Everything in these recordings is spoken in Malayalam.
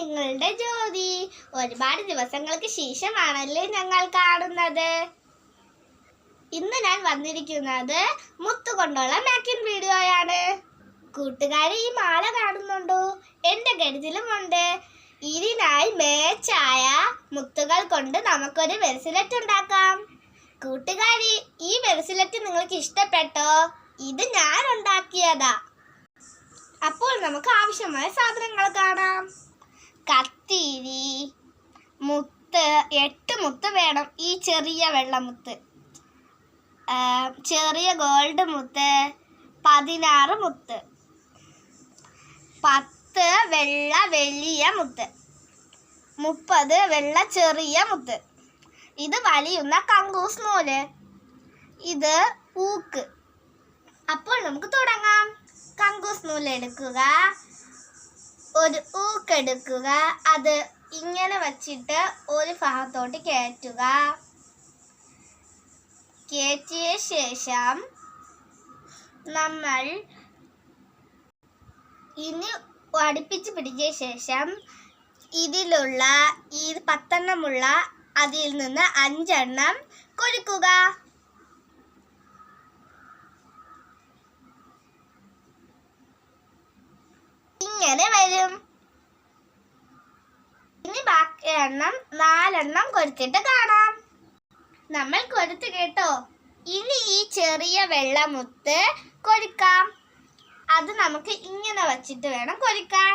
നിങ്ങളുടെ ജ്യോതി ഒരുപാട് ദിവസങ്ങൾക്ക് ശേഷമാണല്ലേ ഞങ്ങൾ കാണുന്നത്. ഇന്ന് ഞാൻ വന്നിരിക്കുന്നത് മുത്തു കൊണ്ടുള്ള മേക്കിംഗ് വീഡിയോയാണ് കൂട്ടുകാരെ ഈ മാല കാണുന്നുണ്ടോ? എന്റെ കരുതിലുമുണ്ട്. ഇതിനായി മേച്ചായ മുത്തുകൾ കൊണ്ട് നമുക്കൊരു വെർസിലറ്റ് ഉണ്ടാക്കാം. കൂട്ടുകാരി ഈ വെർസിലറ്റ് നിങ്ങൾക്ക് ഇഷ്ടപ്പെട്ടോ? ഇത് ഞാൻ ഉണ്ടാക്കിയതാ. അപ്പോൾ നമുക്ക് ആവശ്യമായ സാധനങ്ങൾ കാണാം. കത്തിരി മുത്ത് എട്ട് മുത്ത് വേണം. ഈ ചെറിയ വെള്ളമുത്ത്. ചെറിയ ഗോൾഡ് മുത്ത് പതിനാറ് മുത്ത്. പത്ത് വെള്ള വലിയ മുത്ത്. മുപ്പത് വെള്ള ചെറിയ മുത്ത്. ഇത് വലിയുന്ന കങ്കൂസ് നൂൽ. ഇത് ഊക്ക്. അപ്പോൾ നമുക്ക് തുടങ്ങാം. കങ്കൂസ് നൂൽ എടുക്കുക. ഒരു ഊക്കെടുക്കുക. അത് ഇങ്ങനെ വച്ചിട്ട് ഒരു ഭാഗത്തോട്ട് കയറ്റുക. കയറ്റിയ ശേഷം നമ്മൾ ഇനി അടുപ്പിച്ച് പിടിച്ച ശേഷം ഇതിലുള്ള ഈ പത്തെണ്ണമുള്ള അതിൽ നിന്ന് അഞ്ചെണ്ണം കൊഴുക്കുക ഇങ്ങനെ വരും ഇനി ബാക്കി എണ്ണം നാലെണ്ണം കൊടുത്തിട്ട് കാണാം. നമ്മൾ കൊടുത്ത് കേട്ടോ. ഇനി ഈ ചെറിയ വെള്ളമുത്ത് കൊരുക്കാം അത് നമുക്ക് ഇങ്ങനെ വച്ചിട്ട് വേണം കൊരുക്കാൻ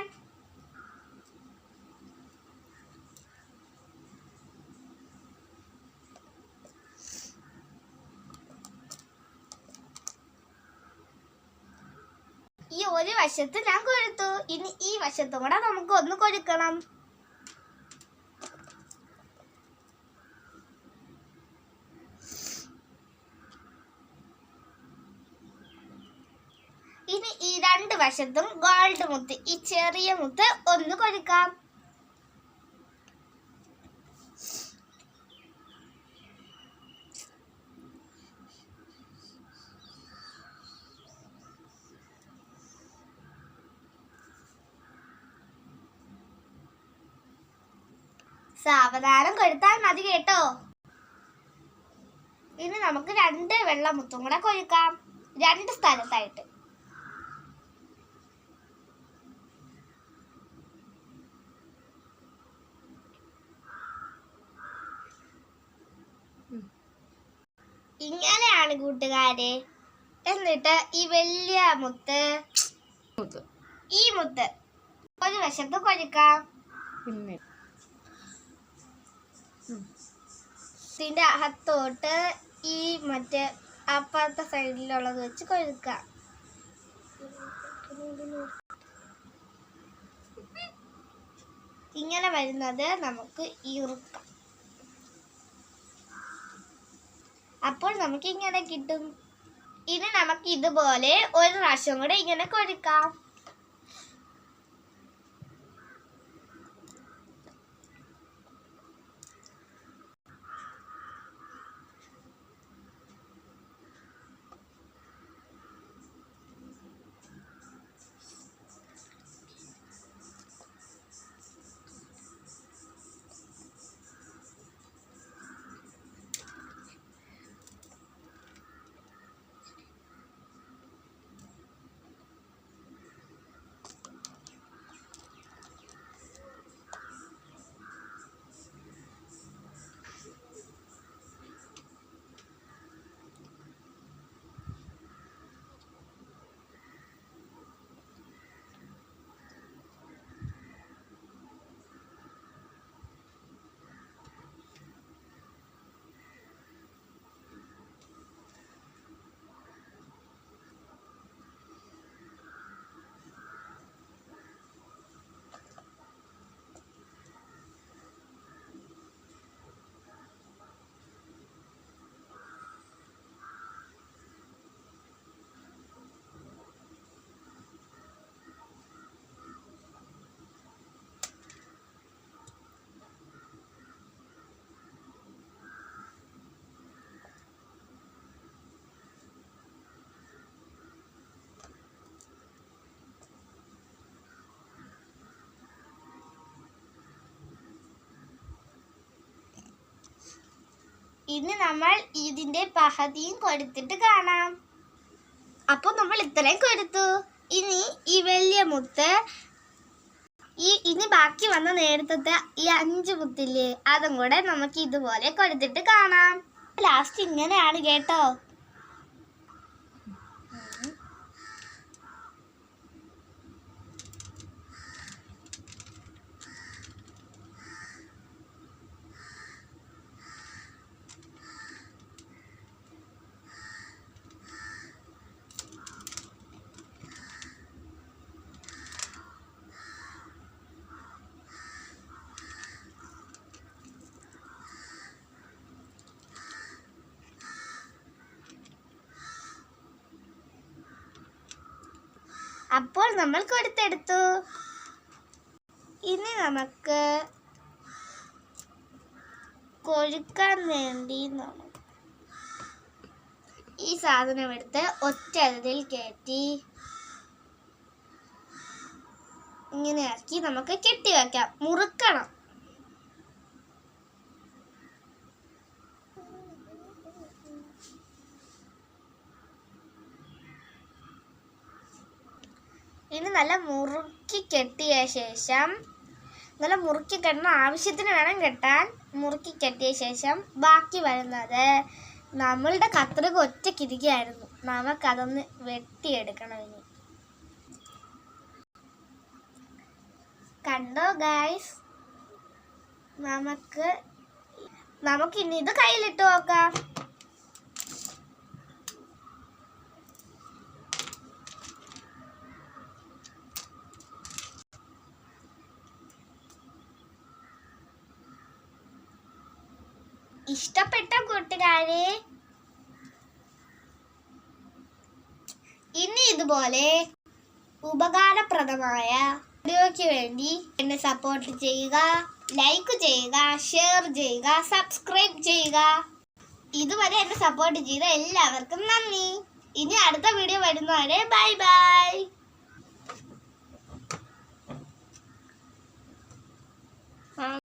ഈ ഒരു വശത്ത് ഞാൻ കൊടുത്തു. ഇനി ഈ വശത്തും കൂടെ നമുക്ക് ഒന്ന് കൊരുക്കണം ഇനി ഈ രണ്ട് വശത്തും ഗോൾഡ് മുത്ത് ഈ ചെറിയ മുത്ത് ഒന്ന് കൊടുക്കാം സാവധാനം കൊടുത്താൽ മതി കേട്ടോ. ഇനി നമുക്ക് രണ്ട് വെള്ളമുത്തും കൂടെ കൊഴുക്കാം രണ്ട് സ്ഥലത്തായിട്ട്. ഇങ്ങനെയാണ് കൂട്ടുകാരെ. എന്നിട്ട് ഈ വലിയ മുത്ത്. ഈ മുത്ത്. ഒരു വശത്ത് കൊഴുക്കാം. പിന്നെ. ഇതിന്റെ അകത്തോട്ട് ഈ മറ്റേ അപ്പുറത്തെ സൈഡിലുള്ളത് വെച്ച് കൊഴുക്കാം. ഇങ്ങനെ വരുന്നത് നമുക്ക് ഈർക്കാം അപ്പോൾ നമുക്ക് ഇങ്ങനെ കിട്ടും. ഇനി നമുക്ക് ഇതുപോലെ ഒരു പ്രാവശ്യം കൂടെ ഇങ്ങനെ കൊഴുക്കാം ഇനി നമ്മൾ ഇതിന്റെ പഹതിയും കൊടുത്തിട്ട് കാണാം. അപ്പോൾ നമ്മൾ ഇത്രയും കൊടുത്തു. ഇനി ഈ വലിയ മുത്ത് ഈ ഇനി ബാക്കി വന്ന നേരത്തെ ഈ അഞ്ച് മുത്തില്ലേ അതും കൂടെ നമുക്ക് ഇതുപോലെ കൊടുത്തിട്ട് കാണാം. ലാസ്റ്റ് ഇങ്ങനെയാണ് കേട്ടോ. അപ്പോൾ നമ്മൾ കൊടുത്തെടുത്തു. ഇനി നമുക്ക് കൊഴുക്കാൻ വേണ്ടി ഈ സാധനം എടുത്ത് ഒറ്റ അതിൽ കയറ്റി ഇങ്ങനെ ആക്കി നമുക്ക് കെട്ടി വെക്കാം. മുറുക്കണം. ഇനി നല്ല മുറുക്കി കെട്ടിയ ശേഷം നല്ല മുറുക്കി കെട്ടണം. ആവശ്യത്തിന് വേണം കെട്ടാൻ. മുറുക്കി കെട്ടിയ ശേഷം ബാക്കി വരുന്നത് നമ്മളുടെ കത്രിക ഒറ്റക്കിരിക്കുകയായിരുന്നു. നമുക്കതൊന്ന് വെട്ടിയെടുക്കണം ഇനി. കണ്ടോ ഗായ്സ് നമുക്ക് നമുക്കിനി ഇത് കയ്യിലിട്ട് നോക്കാം. ഇഷ്ടപ്പെട്ട കൂട്ടുകാരെ ഇനി ഇതുപോലെ ഉപകാരപ്രദമായ വീഡിയോയ്ക്ക് വേണ്ടി എന്നെ സപ്പോർട്ട് ചെയ്യുക ലൈക്ക് ചെയ്യുക ഷെയർ ചെയ്യുക സബ്സ്ക്രൈബ് ചെയ്യുക. ഇതുവരെ എന്നെ സപ്പോർട്ട് ചെയ്ത എല്ലാവർക്കും നന്ദി. ഇനി അടുത്ത വീഡിയോ വരുന്നവരെ ബൈ ബൈ